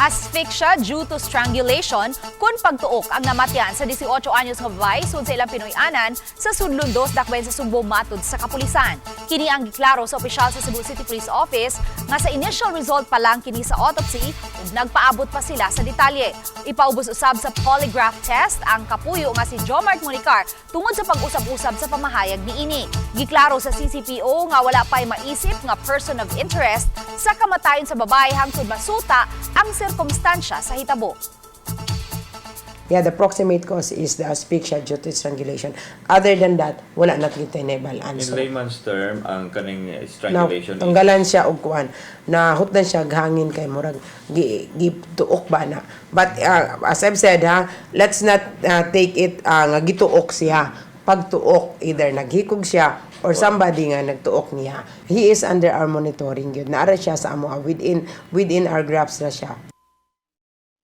Asphyxia due to strangulation kung pagtuok ang namatyan sa 18 anyos nga babae sud sa ilang Pinoy-anan sa Sudlundos dakwen sa Subo matud sa kapulisan. Kini ang giklaro sa opisyal sa Cebu City Police Office nga sa initial result pa lang kini sa autopsy ug nagpaabot pa sila sa detalye. Ipaubos usab sa polygraph test ang kapuyo nga si Jomart Monicar tungod sa pag-usab-usab sa pamahayag niini. Giklaro sa CCPO nga wala pay maisip nga person of interest sa kamatayon sa babae hangtod masuta ang sirkumstansya sa hitabo. Yeah, the proximate cause is the asphyxia due to strangulation. Other than that, wala na kita In answer. layman's term, ang kaning strangulation is tanggalan siya og kuan. Na hutdan siya hangin kay murag gi, gi tuok ba na. But uh, as I've said ha, let's not uh, take it uh, nga gituok siya. Pagtuok either naghikog siya or somebody nga nagtuok niya. He is under our monitoring yun. Naara siya sa amo within within our grasp na siya.